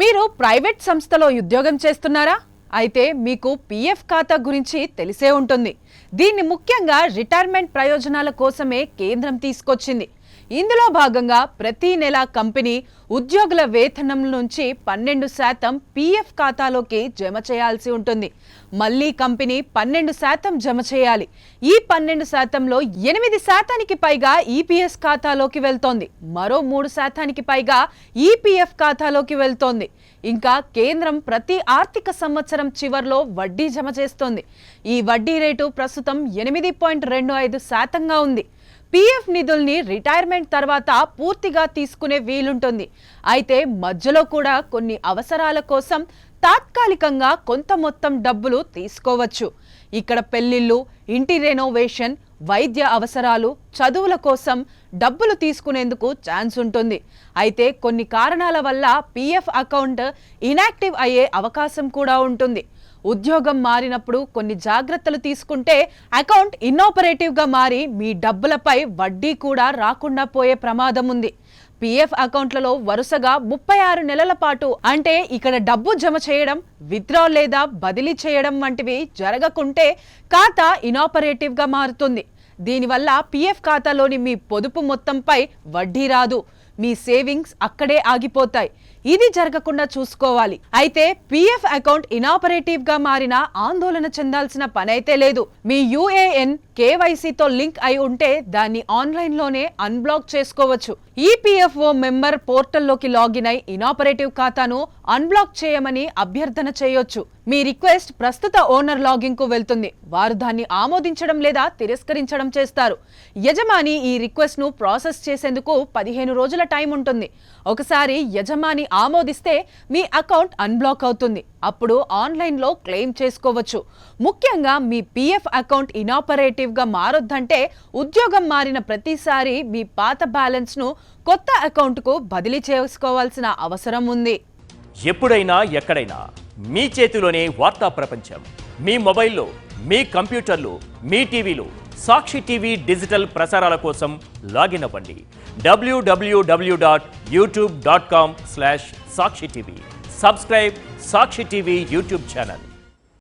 మీరు ప్రైవేట్ సంస్థలో ఉద్యోగం చేస్తున్నారా? అయితే మీకు పీఎఫ్ ఖాతా గురించి తెలిసే ఉంటుంది. దీన్ని ముఖ్యంగా రిటైర్మెంట్ ప్రయోజనాల కోసమే కేంద్రం తీసుకొచ్చింది. ఇందులో భాగంగా ప్రతి నెల కంపెనీ ఉద్యోగుల వేతనం నుంచి పన్నెండు శాతం పీఎఫ్ ఖాతాలోకి జమ చేయాల్సి ఉంటుంది. మళ్ళీ కంపెనీ పన్నెండు శాతం జమ చేయాలి. ఈ పన్నెండు శాతంలో ఎనిమిది శాతానికి పైగా ఈపీఎస్ ఖాతాలోకి వెళ్తోంది. మరో మూడు శాతానికి పైగా ఈపీఎఫ్ ఖాతాలోకి వెళ్తోంది. ఇంకా కేంద్రం ప్రతి ఆర్థిక సంవత్సరం చివర్లో వడ్డీ జమ చేస్తోంది. ఈ వడ్డీ రేటు ప్రస్తుతం ఎనిమిది పాయింట్ రెండు ఐదు శాతంగా ఉంది. పీఎఫ్ నిధుల్ని రిటైర్మెంట్ తర్వాత పూర్తిగా తీసుకునే వీలుంటుంది. అయితే మధ్యలో కూడా కొన్ని అవసరాల కోసం తాత్కాలికంగా కొంత మొత్తం డబ్బులు తీసుకోవచ్చు. ఇక్కడ పెళ్ళిళ్ళు ఇంటి రెనోవేషన్ వైద్య అవసరాలు చదువుల కోసం డబ్బులు తీసుకునేందుకు ఛాన్స్ ఉంటుంది. అయితే కొన్ని కారణాల వల్ల పీఎఫ్ అకౌంట్ ఇనాక్టివ్ అయ్యే అవకాశం కూడా ఉంటుంది. ఉద్యోగం మారినప్పుడు కొన్ని జాగ్రత్తలు తీసుకుంటే అకౌంట్ ఇన్నోపరేటివ్గా మారి మీ డబ్బులపై వడ్డీ కూడా రాకుండా పోయే ప్రమాదం ఉంది. పీఎఫ్ అకౌంట్లలో వరుసగా ముప్పై ఆరు నెలల పాటు అంటే ఇక్కడ డబ్బు జమ చేయడం విత్డ్రా లేదా బదిలీ చేయడం వంటివి జరగకుంటే ఖాతా ఇనాపరేటివ్గా మారుతుంది. దీనివల్ల పీఎఫ్ ఖాతాలోని మీ పొదుపు మొత్తంపై వడ్డీ రాదు. మీ సేవింగ్స్ అక్కడే ఆగిపోతాయి. ఇది జరగకుండా చూసుకోవాలి. అయితే పీఎఫ్ అకౌంట్ ఇనాపరేటివ్గా మారిన ఆందోళన చెందాల్సిన పనైతే లేదు. మీ యుఏఎన్ కేవైసీతో లింక్ అయి ఉంటే దాన్ని ఆన్లైన్లోనే అన్బ్లాక్ చేసుకోవచ్చు. ఈపీఎఫ్ఓ మెంబర్ పోర్టల్లోకి లాగిన్ అయి ఇనాపరేటివ్ ఖాతాను అన్బ్లాక్ చేయమని అభ్యర్థన చేయొచ్చు. మీ రిక్వెస్ట్ ప్రస్తుత ఓనర్ లాగిన్కు వెళ్తుంది. వారు దాన్ని ఆమోదించడం లేదా తిరస్కరించడం చేస్తారు. యజమాని ఈ రిక్వెస్ట్ను ప్రాసెస్ చేసేందుకు పదిహేను రోజుల టైం ఉంటుంది. ఒకసారి యజమాని ఆమోదిస్తే మీ అకౌంట్ అన్బ్లాక్ అవుతుంది. అప్పుడు ఆన్లైన్లో క్లెయిమ్ చేసుకోవచ్చు. ముఖ్యంగా మీ పీఎఫ్ అకౌంట్ ఇనాపరేటివ్గా మారొద్దంటే ఉద్యోగం మారిన ప్రతిసారి మీ పాత బ్యాలెన్స్ను కొత్త అకౌంట్కు బదిలీ చేసుకోవాల్సిన అవసరం ఉంది. ఎప్పుడైనా ఎక్కడైనా మీ చేతిలోనే వార్తా ప్రపంచం. మీ మొబైల్లో మీ కంప్యూటర్లు మీ టీవీలు సాక్షి టీవీ డిజిటల్ ప్రసారాల కోసం లాగిన్ అవ్వండి. WWW dot YouTube dot com slash Sakshi TV. Subscribe Sakshi TV YouTube channel.